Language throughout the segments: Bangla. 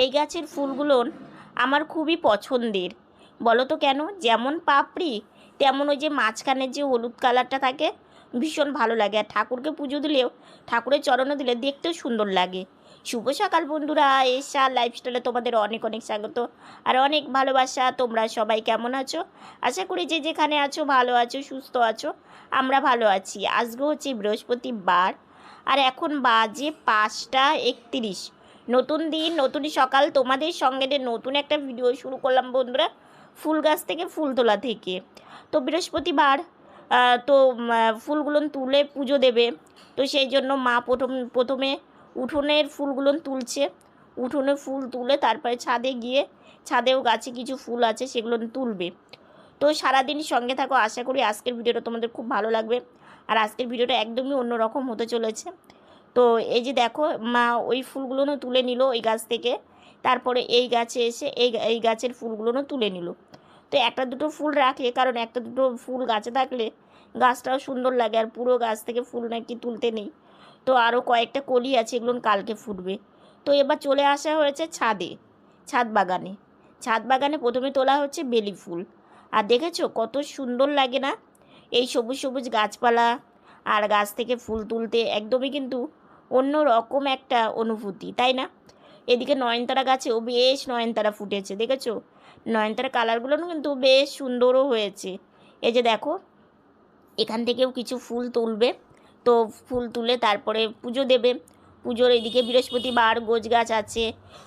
এই গাছের ফুলগুলো আমার খুবই পছন্দের। বলো তো কেন? যেমন পাপড়ি, তেমন ওই যে মাঝখানের যে হলুদ কালারটা থাকে, ভীষণ ভালো লাগে। আর ঠাকুরকে পুজো দিলেও ঠাকুরের চরণে দিলে দেখতেও সুন্দর লাগে। শুভ সকাল বন্ধুরা, এসা লাইফস্টাইলে তোমাদের অনেক অনেক স্বাগত আর অনেক ভালোবাসা। তোমরা সবাই কেমন আছো? আশা করি যে যেখানে আছো, ভালো আছো, সুস্থ আছো, আমরা ভালো আছি। আজকে হচ্ছে বৃহস্পতিবার আর এখন বাজে পাঁচটা একত্রিশ। নতুন দিন নতুন সকাল। তোমাদের সঙ্গে নতুন একটা ভিডিও শুরু করলাম বন্ধুরা, ফুল গাছ থেকে ফুল তোলা থেকে। তো বৃহস্পতিবার তো ফুলগুলো তুলে পুজো দেবে। তো সেই জন্য মা প্রথম, প্রথমে উঠোনের ফুলগুলো তুলছে। উঠোনে ফুল তুলে তারপরে ছাদে গিয়ে, ছাদেও গাছে কিছু ফুল আছে, সেগুলো তুলবে। তো সারাদিন সঙ্গে থাকো, আশা করি আজকের ভিডিওটা তোমাদের খুব ভালো লাগবে। আর আজকের ভিডিওটা একদমই অন্যরকম হতে চলেছে। তো এই যে দেখো, মা ওই ফুলগুলো তুলে নিল ওই গাছ থেকে। তারপরে এই গাছে এসে এই এই গাছের ফুলগুলো তুলে নিল। তো একটা দুটো ফুল রাখে কারণ একটা দুটো ফুল গাছে থাকলে গাছটাও সুন্দর লাগে আর পুরো গাছ থেকে ফুল নাকি তুলতে নেই। তো আরও কয়েকটা কলি আছে, এগুলো কালকে ফুটবে। তো এবার চলে আসা হয়েছে ছাদে, ছাদ বাগানে। ছাদ বাগানে প্রথমে তোলা হচ্ছে বেলি ফুল। আর দেখেছ কত সুন্দর লাগে না? এই সবুজ সবুজ গাছপালা আর গাছ থেকে ফুল তুলতে, একদমই কিন্তু অন্য রকম একটা অনুভূতি, তাই না? এদিকে নয়নতারা গাছেও বেশ নয়নতারা ফুটেছে, দেখেছ? নয়নতারা কালারগুলো কিন্তু বেশ সুন্দরও হয়েছে। এই যে দেখো, এখান থেকেও কিছু ফুল তুলবে। তো ফুল তুলে তারপরে পুজো দেবে। পুজোর এদিকে বৃহস্পতিবার গোছ গাছ আছে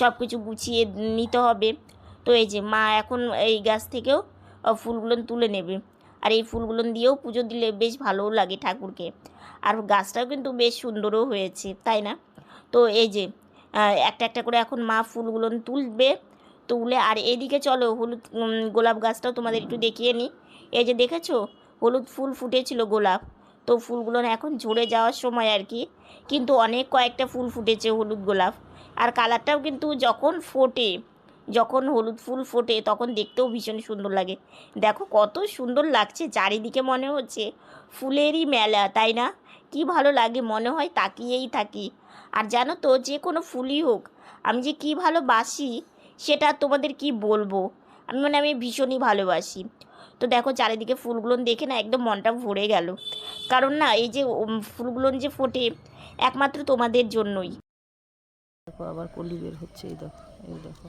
সব কিছু গুছিয়ে নিতে হবে। তো এই যে মা এখন এই গাছ থেকেও ফুলগুলো তুলে নেবে। আর এই ফুলগুলো দিয়েও পুজো দিলে বেশ ভালোও লাগে ঠাকুরকে। আর গাছটাও কিন্তু বেশ সুন্দরও হয়েছে, তাই না? তো এই যে একটা একটা করে এখন মা ফুলগুলো তুলবে, তুলে আর এদিকে চলো হলুদ গোলাপ গাছটাও তোমাদের একটু দেখিয়ে নিই। এই যে দেখেছ? হলুদ ফুল ফুটেছিল গোলাপ। তো ফুলগুলো এখন ঝরে যাওয়ার সময় আর কি, কিন্তু অনেক কয়েকটা ফুল ফুটেছে হলুদ গোলাপ। আর কালারটাও কিন্তু যখন ফোটে, যখন হলুদ ফুল ফোটে, তখন দেখতেও ভীষণ সুন্দর লাগে। দেখো কত সুন্দর লাগছে, চারিদিকে মনে হচ্ছে ফুলেরই মেলা, তাই না? কি ভালো লাগে মনে হয় তাকিয়েই থাকি। আর জানো তো, যে কোনো ফুলই হোক, আমি যে কি ভালোবাসি সেটা তোমাদের কি বলব? আমি মানে আমি ভীষণই ভালোবাসি। তো দেখো চারিদিকে ফুলগুলো দেখে না একদম মনটা ভরে গেল। কারণ না, এই যে ফুলগুলো যে ফোটে একমাত্র তোমাদের জন্যই। দেখো আবার কলি বের হচ্ছে, এই দেখো এই দেখো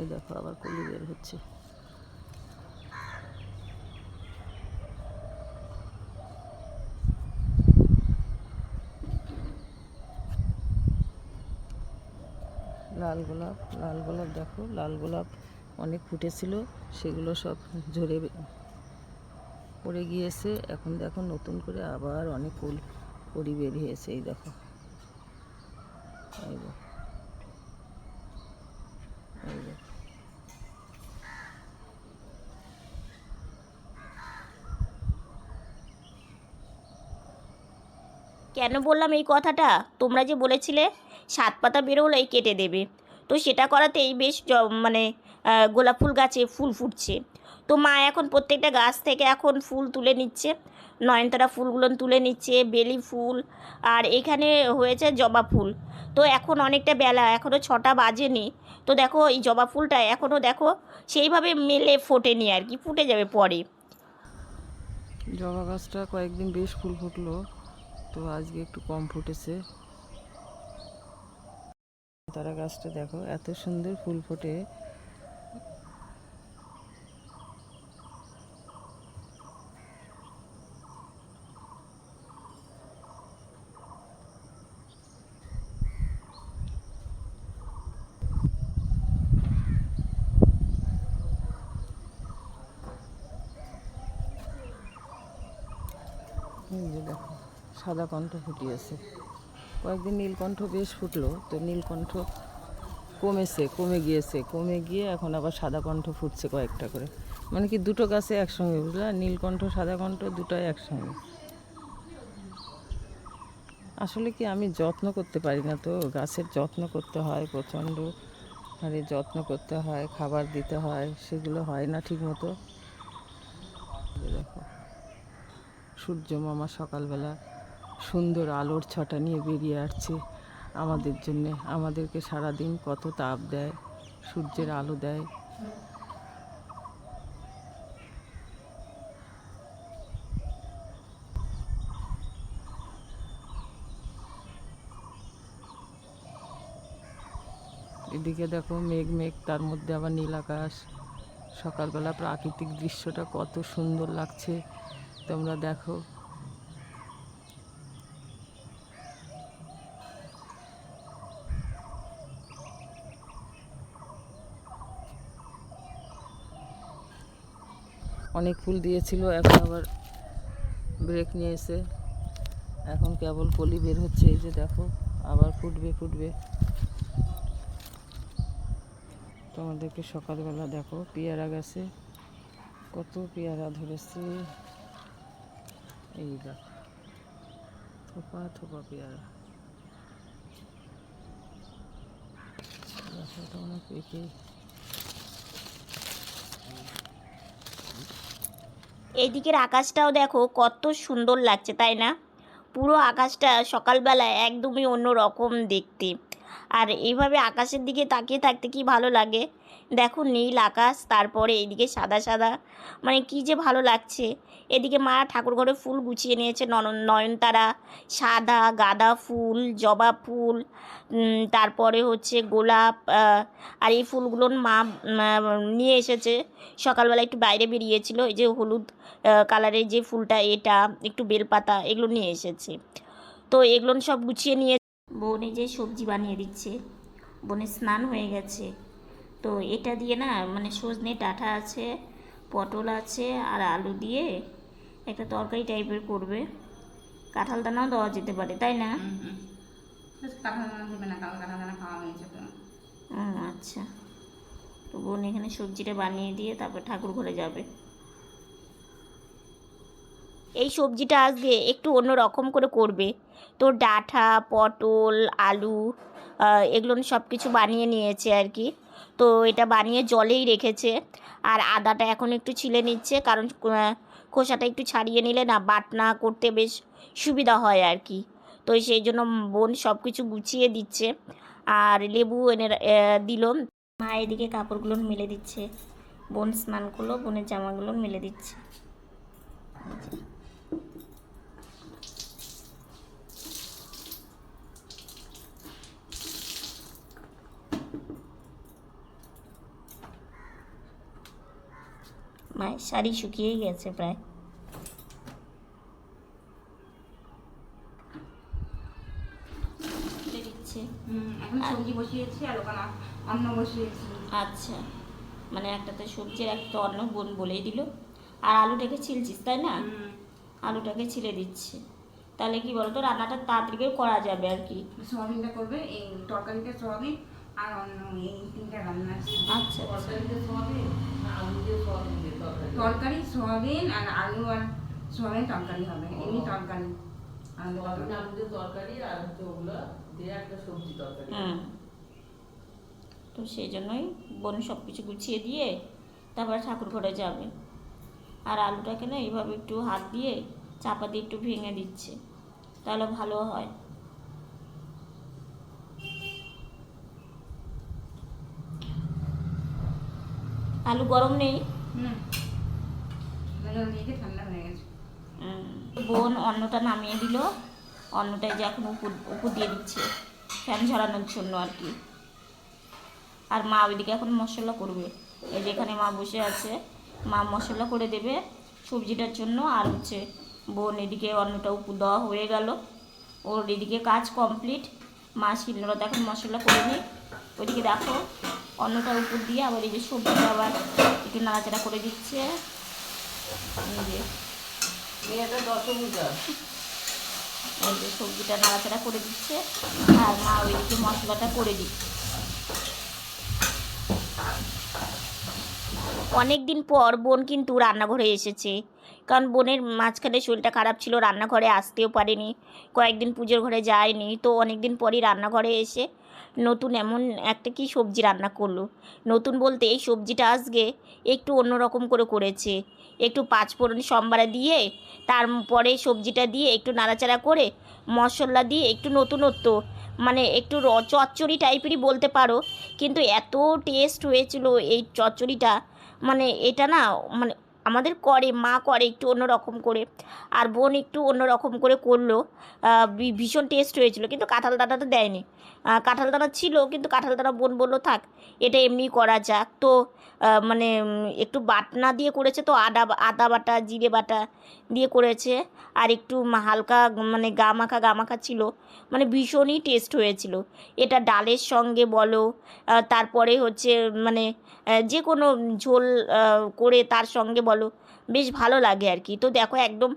এই দেখো আবার কলি বের হচ্ছে। লাল গোলাপ লাল গোলাপ দেখো, লাল গোলাপ অনেক ফুটেছিল, সেগুলো সব ঝরে পড়ে গিয়েছে। এখন দেখো নতুন করে আবার অনেক ফুল কড়ি বেরিয়েছে এই দেখো। এই দেখো। কেন বললাম এই কথাটা? তোমরা যে বলেছিলে সাত পাতা বেরোলেই কেটে দেবে। তো সেটা করাতেই বেশ মানে গোলাপ ফুল গাছে ফুল ফুটছে। তো মা এখন প্রত্যেকটা গাছ থেকে এখন ফুল তুলে নিচ্ছে। নয়নতারা ফুলগুলো তুলে নিচ্ছে, বেলি ফুল, আর এখানে হয়েছে জবা ফুল। তো এখন অনেকটা বেলা এখনও ছটা বাজেনি। তো দেখো, এই জবা ফুলটা এখনও দেখো, সেইভাবে মেলে ফোটেনি আর কি, ফুটে যাবে পরে। জবা গাছটা কয়েকদিন বেশ ফুল ফুটলো। তো আজকে একটু কম ফুটেছে। তারা গাছটা দেখো এত সুন্দর ফুল ফোটে। দেখো সাদা কণ্ঠ ফুটিয়েছে। কয়েকদিন নীলকণ্ঠ বেশ ফুটলো, তো নীলকণ্ঠ কমেছে, কমে গিয়েছে, কমে গিয়ে এখন আবার সাদা কণ্ঠ ফুটছে কয়েকটা করে। মানে কি দুটো গাছে একসঙ্গে, বুঝলা? নীলকণ্ঠ, সাদা কণ্ঠ দুটোই একসঙ্গে। আসলে কি আমি যত্ন করতে পারি না তো? গাছের যত্ন করতে হয়, প্রচণ্ড হারে যত্ন করতে হয়, খাবার দিতে হয়, সেগুলো হয় না ঠিক মতো দেখো, সূর্য মামা সকালবেলা সুন্দর আলোর ছটা নিয়ে বেরিয়ে আসছে। আমাদের জন্যে, আমাদেরকে সারাদিন কত তাপ দেয়, সূর্যের আলো দেয়। এদিকে দেখো মেঘ মেঘ, তার মধ্যে আবার নীল আকাশ। সকালবেলা প্রাকৃতিক দৃশ্যটা কত সুন্দর লাগছে। তোমরা দেখো। অনেক ফুল দিয়েছিল, এখন আবার ব্রেক নিয়েছে এখন কেবল কলি বের হচ্ছে, এই যে দেখো, আবার ফুটবে ফুটবে। তোমাদেরকে সকালবেলা দেখো, পেয়ারা গাছে কত পেয়ারা ধরেছে। এই দেখো, থোপা থোপা পেয়ারা। দেখো তোমরা পেকে। এইদিকের আকাশটাও দেখো কত সুন্দর লাগছে, তাই না? পুরো আকাশটা সকালবেলা একদমই অন্য রকম দেখতে। আর এইভাবে আকাশের দিকে তাকিয়ে থাকতে কি ভালো লাগে? দেখো নীল আকাশ, তারপরে এইদিকে সাদা সাদা। মানে কি যে ভালো লাগছে। এদিকে মা ঠাকুর ঘরে ফুল গুছিয়ে নিয়েছে নয়ন নয়নতারা, সাদা, গাঁদা ফুল, জবা ফুল তারপরে হচ্ছে গোলাপ আর এই ফুলগুলো মা নিয়ে এসেছে। সকালবেলা একটু বাইরে বেরিয়েছিল, এই যে হলুদ কালারের যে ফুলটা, এটা, একটু বেলপাতা, এগুলো নিয়ে এসেছে। তো এগুলো সব গুছিয়ে নিয়ে বোন এই যে সবজি বানিয়ে দিচ্ছে। বোনের স্নান হয়ে গেছে। তো এটা দিয়ে না মানে সজনে ডাঁটা আছে পটল আছে আর আলু দিয়ে একটা তরকারি টাইপের করবে। কাঁঠাল দানাও দেওয়া যেতে পারে তাই না? কাঁঠাল দানা দেবে না কাল কাঁঠাল দানা খাওয়া হয়েছে তো ও আচ্ছা। তো বোন এখানে সবজিটা বানিয়ে দিয়ে তারপর ঠাকুর ঘরে যাবে। এই সবজিটা আজকে একটু অন্য রকম করে করবে। তো ডাঁটা পটল আলু এগুলো সব কিছু বানিয়ে নিয়েছে আর কি। তো এটা বানিয়ে জলেই রেখেছে। আর আদাটা এখন একটু ছিলে নিচ্ছে, কারণ খোসাটা একটু ছাড়িয়ে নিলে না বাটনা করতে বেশ সুবিধা হয় আর কি। তো সেই জন্য বোন সব কিছু গুছিয়ে দিচ্ছে। আর লেবু এনে দিল। মা এদিকে কাপড়গুলো মেলে দিচ্ছে। বোন স্নান করল, বোনের জামাগুলো মেলে দিচ্ছে। মায়ের শাড়ি শুকিয়েই গেছে প্রায়। দিচ্ছে। হুম, এখন সবজি বসিয়েছি আর ওখানে বসিয়েছি। আচ্ছা মানে একটাতে সবজির একটা অন্য বোন বলেই দিল। আর আলুটাকে ছিলছিস তাই না? হুম, আলুটাকে ছিলে দিচ্ছে। তাহলে কি বলতো রান্নাটা তাড়াতাড়ি করা যাবে আর কি। সোয়াবিনটা করবে এই তরকারিটা সোয়াবিন আর অন্য এই তিনটা রান্না আচ্ছা আচ্ছা। তরকারি। সোয়াবিন আর আলু আর সোয়াবিন তরকারি হবে এমনি তরকারি। তরকারি। তরকারি আর হচ্ছে ওগুলো দিয়ে একটা সবজি তরকারি। হুম। তো সেই জন্যই বোন সব কিছু গুছিয়ে দিয়ে তারপরে ঠাকুর ঘরে যাবে। আর আলুটাকে না এইভাবে একটু হাত দিয়ে চাপা দিয়ে একটু ভেঙে দিচ্ছে তাহলে ভালো হয়। আলু গরম নেই? বোন অন্নটা নামিয়ে দিল। অন্নটাই যে এখন উপর উপর দিয়ে দিচ্ছে। ফ্যান ঝরানোর জন্য আর কি। আর মা ওইদিকে এখন মশলা করবে। এই যেখানে মা বসে আছে। মা মশলা করে দেবে সবজিটার জন্য। আর হচ্ছে বোন এদিকে অন্নটা উপর দেওয়া হয়ে গেল। ওর এদিকে কাজ কমপ্লিট। মা শিলনোড়াতে এখন মশলা করে নিই ওইদিকে দেখো। অন্নটার উপর দিয়ে আবার এই যে সবজিটা আবার একটু নাড়াচাড়া করে দিচ্ছে। যে। এই যে সবজিটা নাড়াচাড়া করে দিচ্ছে আর মা ওই ওইদিকে মশলাটা করে দিচ্ছে। অনেক দিন পর বোন কিন্তু রান্নাঘরে এসেছে। কারণ বোনের মাঝখানে শরীরটা খারাপ ছিল রান্নাঘরে আসতেও পারেনি। কয়েকদিন পুজোর ঘরে যায়নি তো অনেক দিন পরই রান্নাঘরে এসে নতুন এমন একটা কি সবজি রান্না করল। নতুন বলতে এই সবজিটা আজকে একটু অন্যরকম করে করেছে। একটু পাঁচফোড়ন সম্বারে দিয়ে তারপরে সবজিটা দিয়ে একটু নাড়াচাড়া করে, মশলা দিয়ে একটু নতুনত্ব মানে একটু র, চচ্চড়ি টাইপেরই বলতে পারো। কিন্তু এত টেস্ট হয়েছিল এই চচ্চড়িটা মানে এটা না মানে আমাদের করে, মা করে একটু অন্য রকম করে। আর বোন একটু অন্য রকম করে করল। ভীষণ টেস্ট হয়েছিল, কিন্তু কাঁঠাল দানাটা দেয়নি। কাঁঠাল দানা ছিল, কিন্তু কাঁঠাল দানা বোন বলল, থাক, এটা এমনি করা যাক। তো মানে একটু বাটনা দিয়ে করেছে তো, আদা আদা বাটা, জিরে বাটা দিয়ে করেছে। আর একটু হালকা মানে গা মাখা গা মাখা ছিল। মানে ভীষণই টেস্ট হয়েছিল। এটা ডালের সঙ্গে বলো তারপরে হচ্ছে মানে যে কোনো ঝোল করে তার সঙ্গে বলো। বেশ ভালো লাগে আর কি তো দেখো একদম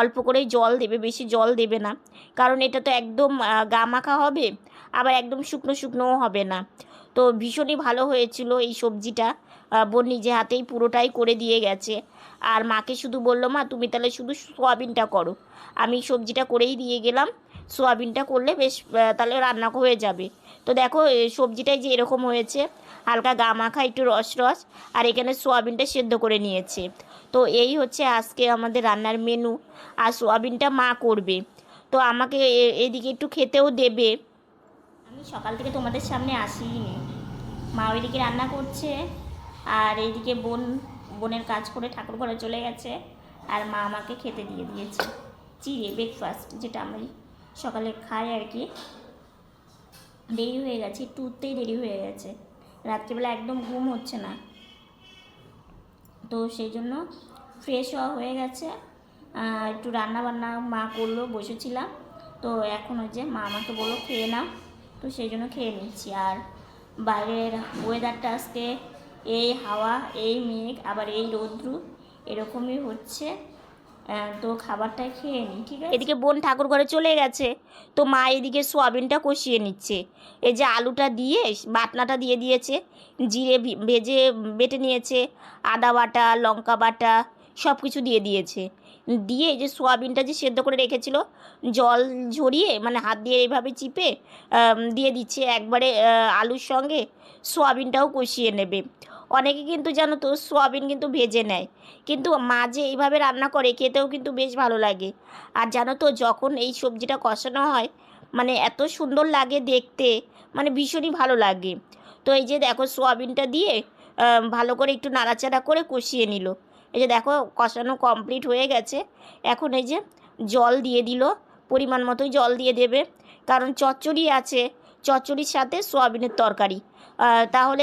অল্প করেই জল দেবে, বেশি জল দেবে না। কারণ এটা তো একদম গা মাখা হবে, আবার একদম শুকনো শুকনোও হবে না। তো ভীষণই ভালো হয়েছিল এই সবজিটা। বোন নিজে হাতেই পুরোটাই করে দিয়ে গেছে। আর মাকে শুধু বলল, মা, তুমি তাহলে শুধু সোয়াবিনটা করো। আমি সবজিটা করেই দিয়ে গেলাম। সোয়াবিনটা করলে বেশ তাহলে রান্না হয়ে যাবে। তো দেখো সবজিটাই যে এরকম হয়েছে, হালকা গা মাখা, একটু রস রস, আর এখানে সোয়াবিনটা সেদ্ধ করে নিয়েছে। তো এই হচ্ছে আজকে আমাদের রান্নার মেনু আর সোয়াবিনটা মা করবে। তো আমাকে এদিকে একটু খেতেও দেবে। আমি সকাল থেকে তোমাদের সামনে আসিনি। মা ওইদিকে রান্না করছে। আর এইদিকে বোন, বোনের কাজ করে ঠাকুর ঘরে চলে গেছে। আর মা আমাকে খেতে দিয়ে দিয়েছে। চিড়ে ব্রেকফাস্ট যেটা আমি সকালে খাই আর কি। দেরি হয়ে গেছে, একটু উঠতেই দেরি হয়ে গেছে। রাত্রিবেলা একদম ঘুম হচ্ছে না। তো সেই জন্য ফ্রেশ হওয়া হয়ে গেছে। একটু রান্না বান্না মা করল, বসেছিলাম। তো এখন ওই যে মা আমাকে বলল, খেয়ে নাও। তো সেই জন্য খেয়ে নিচ্ছি। আর বাইরের ওয়েদারটা আজকে এই হাওয়া, এই মেঘ, আবার এই রৌদ্রু, এরকমই হচ্ছে। তো খাবারটা খেয়ে নিই ঠিক আছে? এদিকে বোন ঠাকুর ঘরে চলে গেছে, তো মা এদিকে সোয়াবিনটা কষিয়ে নিচ্ছে। এই যে আলুটা দিয়ে, বাটনাটা দিয়ে দিয়েছে, জিরে ভেজে বেটে নিয়েছে, আদা বাটা, লঙ্কা বাটা সব কিছু দিয়ে দিয়েছে। দিয়ে যে সোয়াবিনটা যে সেদ্ধ করে রেখেছিল, জল ঝরিয়ে মানে হাত দিয়ে এইভাবে চিপে দিয়ে দিচ্ছে। একবারে আলুর সঙ্গে সোয়াবিনটাও কষিয়ে নেবে। অনেকে কিন্তু জানো তো সোয়াবিন কিন্তু ভেজে নেয়। কিন্তু মা যে এইভাবে রান্না করে খেতেও কিন্তু বেশ ভালো লাগে। আর জানো তো যখন এই সবজিটা কষানো হয় মানে এত সুন্দর লাগে দেখতে মানে ভীষণই ভালো লাগে। তো এই যে দেখো সোয়াবিনটা দিয়ে ভালো করে একটু নাড়াচাড়া করে কষিয়ে নিল। এই যে দেখো কষানো কমপ্লিট হয়ে গেছে। এখন এই যে জল দিয়ে দিল, পরিমাণ মতোই জল দিয়ে দেবে। কারণ চচ্চড়ি আছে, চচ্চড়ির সাথে সোয়াবিনের তরকারি। তাহলে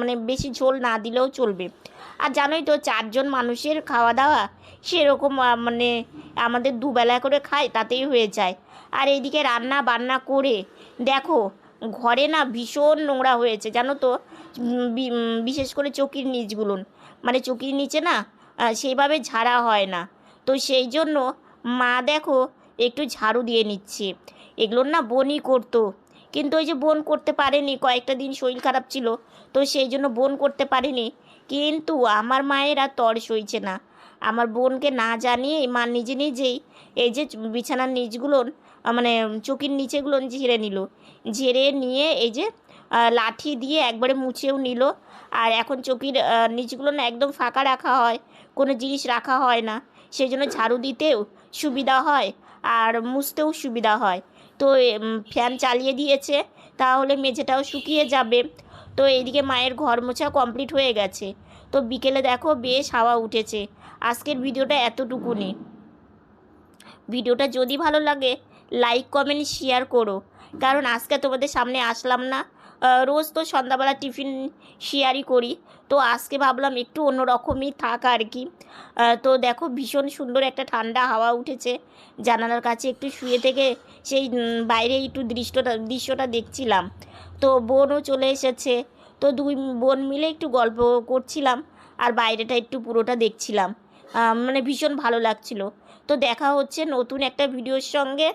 মানে বেশি ঝোল না দিলেও চলবে। আর জানোই তো চারজন মানুষের খাওয়া দাওয়া সেরকম মানে আমাদের দুবেলা করে খাই তাতেই হয়ে যায়। আর এইদিকে রান্না বান্না করে, দেখো, ঘরে না ভীষণ নোংরা হয়েছে, জানো তো? বিশেষ করে চকির নিচগুলো। মানে চকির নিচে না সেইভাবে ঝাড়া হয় না। তো সেই জন্য মা, দেখো, একটু ঝাড়ু দিয়ে নিচ্ছে। এগুলোর না বনি করতো। কিন্তু ওই যে বোন করতে পারেনি, কয়েকটা দিন শরীর খারাপ ছিল, তো সেই জন্য বোন করতে পারেনি। কিন্তু আমার মায়ের আর তর সইছে না। আমার বোনকে না জানিয়ে, মা নিজে নিজেই এই যে বিছানার নিচগুলো মানে চকির নিচেগুলো ঝেড়ে নিল। ঝেড়ে নিয়ে এই যে লাঠি দিয়ে একবারে মুছেও নিল। আর এখন চকির নিচগুলো না একদম ফাঁকা রাখা হয়, কোনো জিনিস রাখা হয় না। সেই জন্য ঝাড়ু দিতেও সুবিধা হয়, আর মুছতেও সুবিধা হয়। তো ফ্যান চালিয়ে দিয়েছে, তাহলে মেঝেটাও শুকিয়ে যাবে। তো এইদিকে মায়ের ঘর মোছা কমপ্লিট হয়ে গেছে। তো বিকেলে দেখো বেশ হাওয়া উঠেছে। আজকের ভিডিওটা এতটুকুনি। ভিডিওটা যদি ভালো লাগে লাইক কমেন্ট শেয়ার করো। কারণ আজকে তোমাদের সামনে আসলাম না। রোজ তো সন্ধ্যাবেলা টিফিন শেয়ারই করি। তো আজকে ভাবলাম একটু অন্যরকমই থাক আর কি তো দেখো ভীষণ সুন্দর একটা ঠান্ডা হাওয়া উঠেছে। জানালার কাছে একটু শুয়ে থেকে সেই বাইরে একটু দৃশ্যটা দৃশ্যটা দেখছিলাম। তো বোনও চলে এসেছে। তো দুই বোন মিলে একটু গল্প করছিলাম আর বাইরেটা একটু পুরোটা দেখছিলাম। মানে ভীষণ ভালো লাগছিল। তো দেখা হচ্ছে নতুন একটা ভিডিওর সঙ্গে।